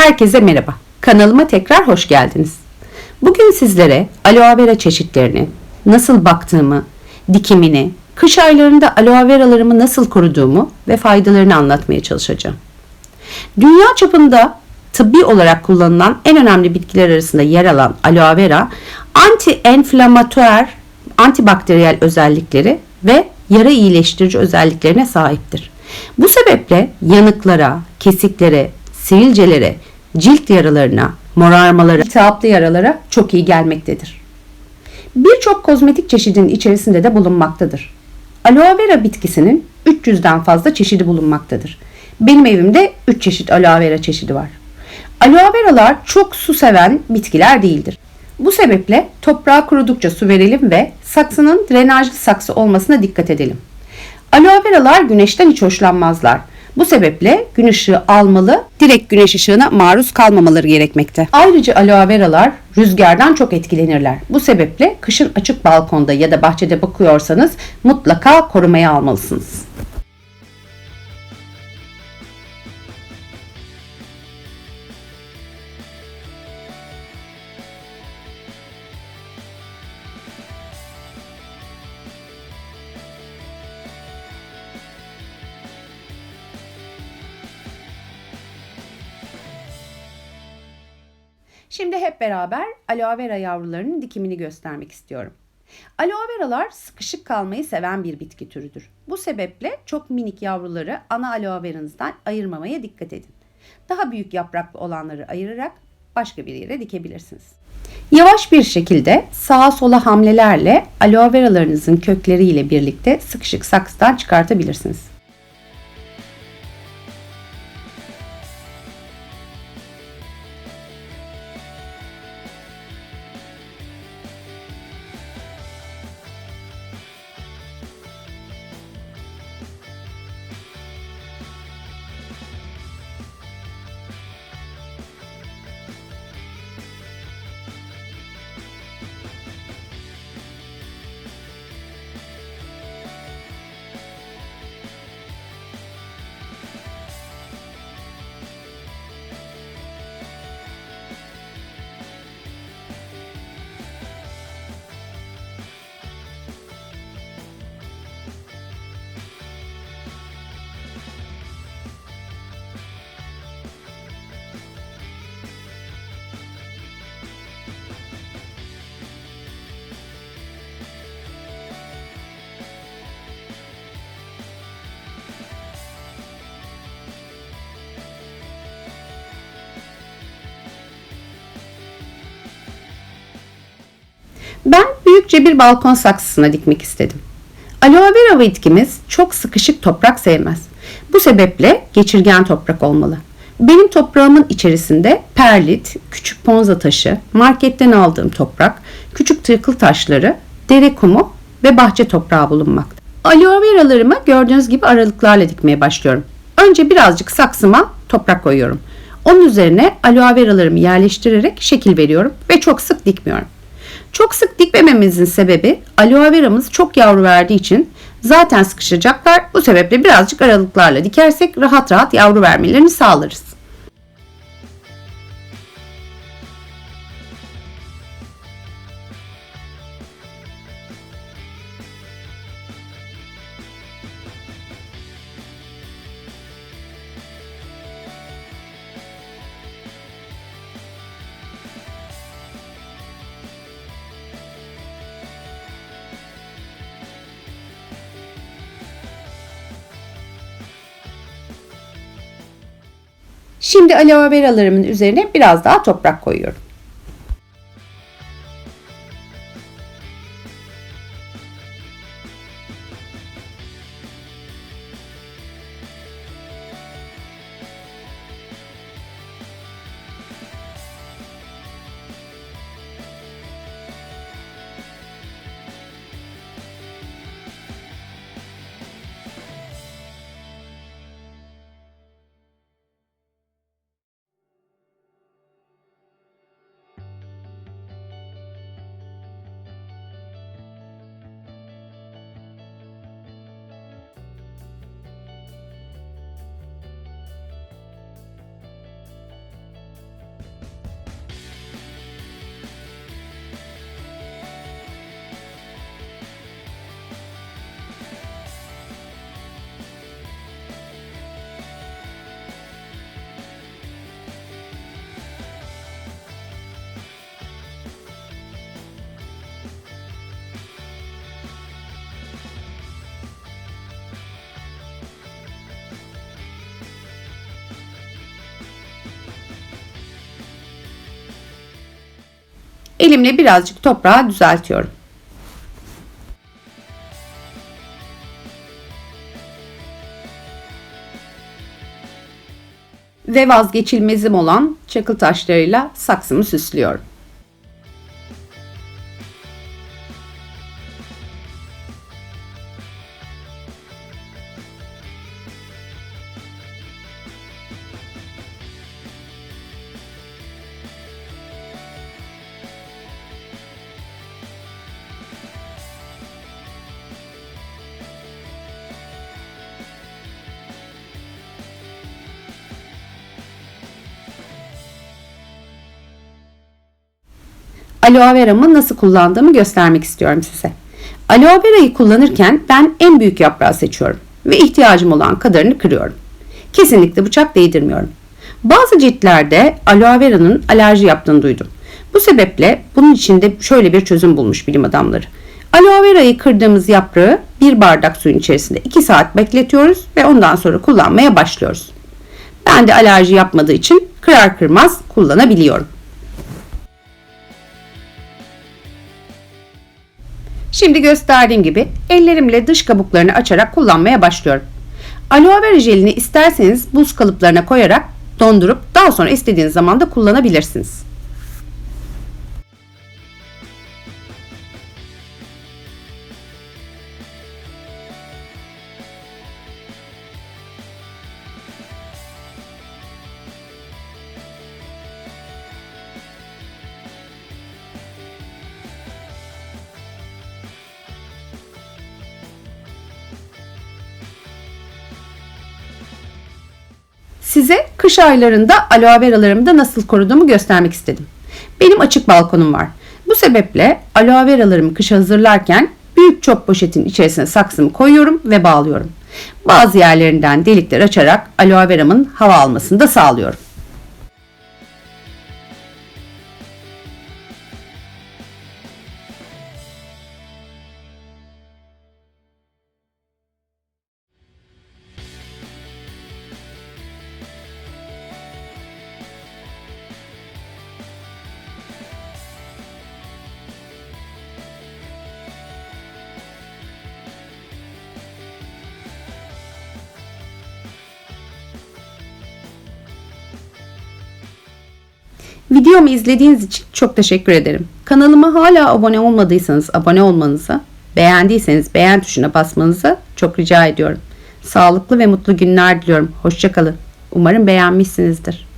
Herkese merhaba. Kanalıma tekrar hoş geldiniz. Bugün sizlere aloe vera çeşitlerini, nasıl baktığımı, dikimini, kış aylarında aloe veralarımı nasıl koruduğumu ve faydalarını anlatmaya çalışacağım. Dünya çapında tıbbi olarak kullanılan en önemli bitkiler arasında yer alan aloe vera, anti-enflamatuar, antibakteriyel özellikleri ve yara iyileştirici özelliklerine sahiptir. Bu sebeple yanıklara, kesiklere, sivilcelere, cilt yaralarına, morarmalara, iltihaplı yaralara çok iyi gelmektedir. Birçok kozmetik çeşidinin içerisinde de bulunmaktadır. Aloe vera bitkisinin 300'den fazla çeşidi bulunmaktadır. Benim evimde 3 çeşit aloe vera çeşidi var. Aloe veralar çok su seven bitkiler değildir. Bu sebeple toprağa kurudukça su verelim ve saksının drenajlı saksı olmasına dikkat edelim. Aloe veralar güneşten hiç hoşlanmazlar. Bu sebeple gün ışığı almalı, direkt güneş ışığına maruz kalmamaları gerekmekte. Ayrıca aloe veralar rüzgardan çok etkilenirler. Bu sebeple kışın açık balkonda ya da bahçede bakıyorsanız mutlaka korumaya almalısınız. Şimdi hep beraber aloe vera yavrularının dikimini göstermek istiyorum. Aloe veralar sıkışık kalmayı seven bir bitki türüdür. Bu sebeple çok minik yavruları ana aloe veranızdan ayırmamaya dikkat edin. Daha büyük yapraklı olanları ayırarak başka bir yere dikebilirsiniz. Yavaş bir şekilde sağa sola hamlelerle aloe veralarınızın kökleriyle birlikte sıkışık saksıdan çıkartabilirsiniz. Ben büyükçe bir balkon saksısına dikmek istedim. Aloe vera bitkimiz çok sıkışık toprak sevmez. Bu sebeple geçirgen toprak olmalı. Benim toprağımın içerisinde perlit, küçük ponza taşı, marketten aldığım toprak, küçük tırkıl taşları, dere kumu ve bahçe toprağı bulunmakta. Aloe veralarımı gördüğünüz gibi aralıklarla dikmeye başlıyorum. Önce birazcık saksıma toprak koyuyorum. Onun üzerine aloe veralarımı yerleştirerek şekil veriyorum ve çok sık dikmiyorum. Çok sık dikmememizin sebebi aloe veramız çok yavru verdiği için zaten sıkışacaklar. Bu sebeple birazcık aralıklarla dikersek rahat rahat yavru vermelerini sağlarız. Şimdi aloe veralarımın üzerine biraz daha toprak koyuyorum. Elimle birazcık toprağı düzeltiyorum. Ve vazgeçilmezim olan çakıl taşlarıyla saksımı süslüyorum. Aloe vera'mı nasıl kullandığımı göstermek istiyorum size. Aloe vera'yı kullanırken ben en büyük yaprağı seçiyorum ve ihtiyacım olan kadarını kırıyorum. Kesinlikle bıçak değdirmiyorum. Bazı ciltlerde aloe vera'nın alerji yaptığını duydum. Bu sebeple bunun için de şöyle bir çözüm bulmuş bilim adamları. Aloe vera'yı kırdığımız yaprağı bir bardak suyun içerisinde 2 saat bekletiyoruz ve ondan sonra kullanmaya başlıyoruz. Ben de alerji yapmadığı için kırar kırmaz kullanabiliyorum. Şimdi gösterdiğim gibi ellerimle dış kabuklarını açarak kullanmaya başlıyorum. Aloe vera jelini isterseniz buz kalıplarına koyarak dondurup daha sonra istediğiniz zaman da kullanabilirsiniz. Size kış aylarında aloe veralarımı da nasıl koruduğumu göstermek istedim. Benim açık balkonum var. Bu sebeple aloe veralarımı kışa hazırlarken büyük çöp poşetin içerisine saksımı koyuyorum ve bağlıyorum. Bazı yerlerinden delikler açarak aloe veramın hava almasını da sağlıyorum. Videomu izlediğiniz için çok teşekkür ederim. Kanalıma hala abone olmadıysanız abone olmanızı, beğendiyseniz beğen tuşuna basmanızı çok rica ediyorum. Sağlıklı ve mutlu günler diliyorum. Hoşçakalın. Umarım beğenmişsinizdir.